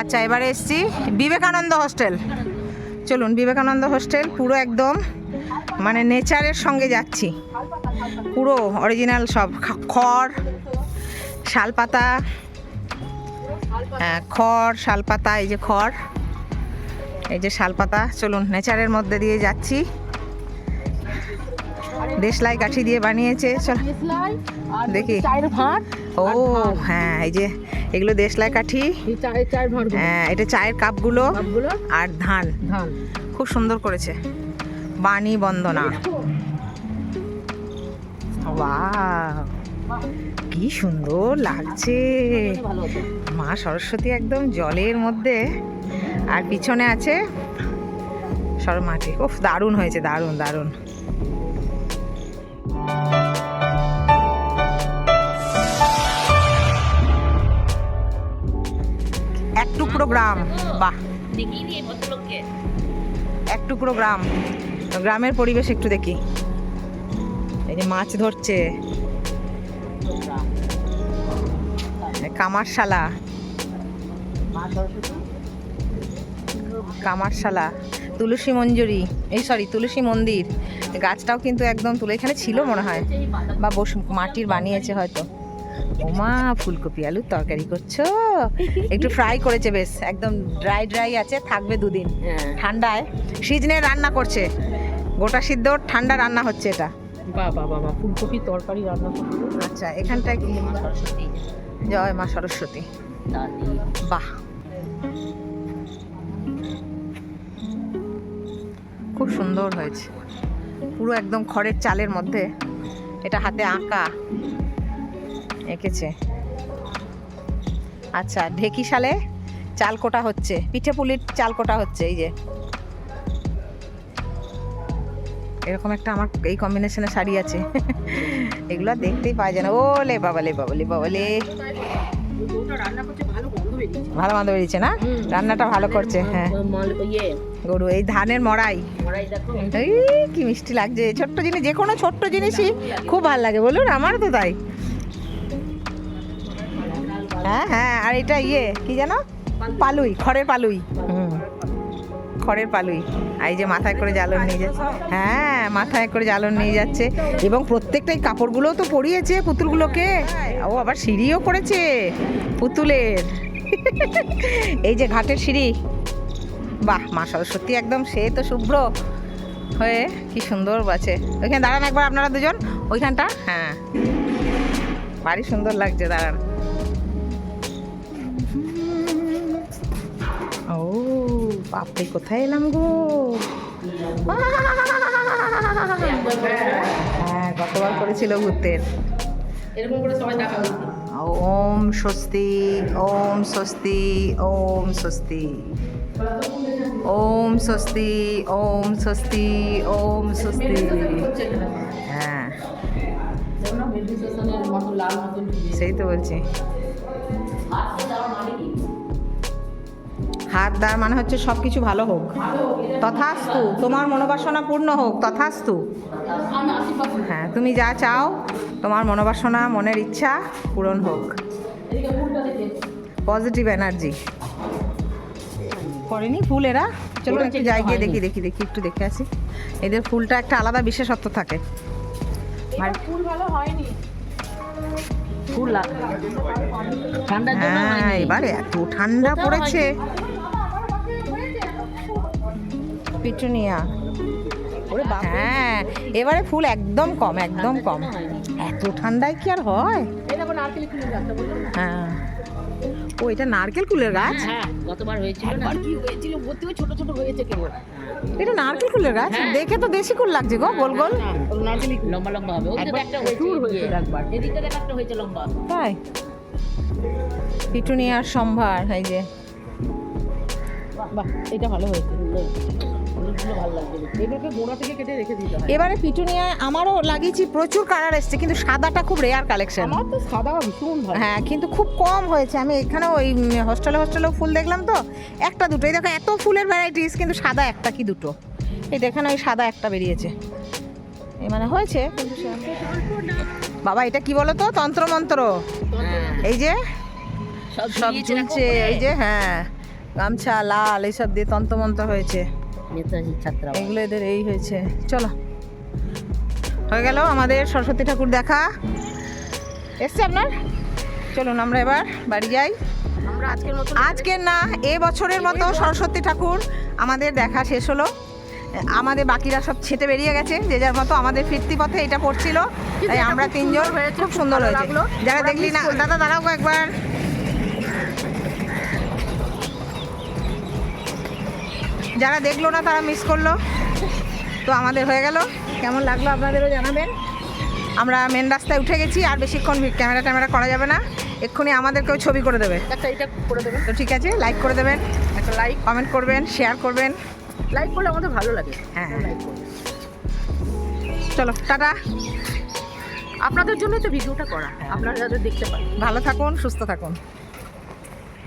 আচ্ছা এবারে এসছি বিবেকানন্দ হোস্টেল। চলুন, বিবেকানন্দ হোস্টেল পুরো একদম মানে নেচারের সঙ্গে যাচ্ছি। পুরো অরিজিনাল সব খড়, শালপাতা হ্যাঁ খড়, শালপাতা, এই যে খড়, এই যে শালপাতা। চলুন, নেচারের মধ্যে দিয়ে যাচ্ছি। দেশলাই কাঠি দিয়ে বানিয়েছে চল। দেখি। ও হ্যাঁ এই যে এগুলো দেশলাই কাঠি। হ্যাঁ, এটা চায়ের কাপগুলো আর ধান। ধান। খুব সুন্দর করেছে। বাণী বন্দনা। কি সুন্দর লাগছে। মা সরস্বতী একদম জলের মধ্যে। আর পিছনে আছে সর মাটি উফ দারুণ হয়েছে দারুণ দারুণ। টুকরো গ্রাম বাহ। এক টুকরো গ্রাম। গ্রামের পরিবেশ একটু দেখি। এই যে মাছ ধরছে। কামারশালা। কামারশালা। তুলসী মঞ্জুরি। এই সরি তুলসী মন্দির। গাছটাও কিন্তু একদম তুলে এখানে ছিল মনে হয়। বা বস মাটির বানিয়েছে হয়তো। ওমা ফুলকপি আলুর তরকারি করছ? একটু ফ্রাই করেছে বেশ একদম ড্রাই ড্রাই আছে থাকবে দুদিন। হ্যাঁ। ঠান্ডায়। সিজনে রান্না করছে। গোটা সিদ্ধ ঠান্ডা রান্না হচ্ছে এটা। বাবা বাবা ফুলকপি তরকারি রান্না করতে আচ্ছা এখানটায় কি? জয় মা সরস্বতী। বাহ। খুব সুন্দর হয়েছে। পুরো একদম খড়ের চালের মধ্যে। এটা হাতে আঁকা। এঁকেছে। আচ্ছা ঢেকি সালে চাল কোটা হচ্ছে। পিঠে পুলির চাল কোটা হচ্ছে, এই যে। এরকম একটা আমার এই কম্বিনেশনের শাড়ি আছে। এগুলো দেখতেই পাওয়া যায় না। ও লে বাবা লে বাবা লে বাবা লে। ভালো গন্ধ বেরিয়েছে না? রান্নাটা ভালো করছে হ্যাঁ। গরু, এই ধানের মড়াই। কি মিষ্টি লাগছে। ছোট্ট জিনিস, যে কোনো ছোট্ট জিনিসই খুব ভালো লাগে। বলুন আমার তো তাই। হ্যাঁ হ্যাঁ আর এটা ইয়ে কি জানো? পালুই খড়ের পালুই। হুম। খড়ের পালুই। আর এই যে মাথায় করে জ্বালন নিয়ে যাচ্ছে হ্যাঁ মাথায় করে জ্বালন নিয়ে যাচ্ছে। এবং প্রত্যেকটাই কাপড়গুলোও তো পরিয়েছে পুতুলগুলোকে। ও আবার সিঁড়িও করেছে পুতুলের। এই যে ঘাটের সিঁড়ি। বাহ মা সরস্বতী একদম সে তো শুভ্র হয়ে কি সুন্দর বাছে ওইখানে দাঁড়ান একবার আপনারা দুজন। ওইখানটা হ্যাঁ। ভারী সুন্দর লাগছে দাঁড়ান। বাপরে কোথায় এলাম গো? হ্যাঁ গতবার করেছিল ভূতের এরকম করে সবাই ওম স্বস্তি ওম স্বস্তি ওম স্বস্তি। ওম স্বস্তি ওম স্বস্তি ওম স্বস্তি। হ্যাঁ। সেই তো বলছি। হাত দেওয়ার মানে হচ্ছে সব কিছু ভালো হোক। তথাস্তু তোমার মনোবাসনা পূর্ণ হোক তথাস্তু। হ্যাঁ তুমি যা চাও তোমার মনোবাসনা মনের ইচ্ছা পূরণ হোক। পজিটিভ এনার্জি করেনি ফুল এরা? চলো একটু যাই গিয়ে দেখি দেখি দেখি একটু দেখে আসি। এদের ফুলটা একটা আলাদা বিশেষত্ব থাকে। আর- ফুল ভালো হয়নি। ফুল ঠান্ডার হ্যাঁ এবারে এত ঠান্ডা পড়েছে। পিটুনিয়া। হ্যাঁ এবারে ফুল একদম কম একদম কম। এত ঠান্ডায় কি আর হয়? নারকেল? হ্যাঁ। ও এটা নারকেল ফুলের গাছ? হ্যাঁ গতবার হয়েছিল কি হয়েছিল? ভর্তি ছোট ছোট হয়েছে কেবল। এটা নারকেল ফুলের গাছ? হ্যাঁ। দেখে তো দেশি কুল লাগছে গো গোল গোল। নারকেলি লম্বা লম্বা হবে। ওদের একবার একটা হয়েছিল ইয়ে। একবার। এদিকে একটা হয়েছে লম্বা। তাই? পিটুনিয়ার সম্ভার এই যে। বাহ এটা ভালো হয়েছে। হলুদগুলো ভালো লাগছে এগুলোকে গোড়া থেকে কেটে রেখে দিতে হয়। এবারে পিটুনিয়ায় আমারও লাগিয়েছি প্রচুর কালার এসছে কিন্তু সাদাটা খুব রেয়ার কালেকশন আমার তো সাদা ভীষণ ভালো। হ্যাঁ কিন্তু খুব কম হয়েছে। আমি এখানেও ওই হোস্টেলে হোস্টেলেও ফুল দেখলাম তো একটা দুটো। এই দেখো এত ফুলের ভ্যারাইটিস কিন্তু সাদা একটা কি দুটো? এই দেখেন ওই সাদা একটা বেরিয়েছে। এই মানে হয়েছে কিন্তু বাবা এটা কি বলো তো তন্ত্রমন্ত্র। এই যে সব ঝুলছে এই যে হ্যাঁ গামছা লাল এইসব দিয়ে তন্তমন্ত হয়েছে। নেতাজি ছাত্রা এগুলো এদের এই হয়েছে। চলো। হয়ে গেল আমাদের সরস্বতী ঠাকুর দেখা। এসছে আপনার? চলুন আমরা এবার বাড়ি যাই। আজকের না এ বছরের মতো সরস্বতী ঠাকুর আমাদের দেখা শেষ হলো। আমাদের বাকিরা সব ছেটে বেরিয়ে গেছে যে যার মতো আমাদের ফিরতি পথে এটা পড়ছিল। তাই আমরা তিনজন খুব সুন্দর হয়েছে। যারা দেখলি না দাদা দাঁড়াও একবার। যারা দেখল না তারা মিস করল। তো আমাদের হয়ে গেল। কেমন লাগল আপনাদেরও জানাবেন। আমরা মেন রাস্তায় উঠে গেছি আর বেশিক্ষণ ক্যামেরা ট্যামেরা করা যাবে না। এক্ষুনি আমাদেরকেও ছবি করে দেবে। একটা এটা করে দেবেন। তো ঠিক আছে লাইক করে দেবেন একটা লাইক কমেন্ট করবেন শেয়ার করবেন। লাইক করলে আমাদের ভালো লাগে। হ্যাঁ। লাইক চলো টাটা। আপনাদের জন্যই তো ভিডিওটা করা। আপনারা যাদের দেখতে পারেন। ভালো থাকুন সুস্থ থাকুন।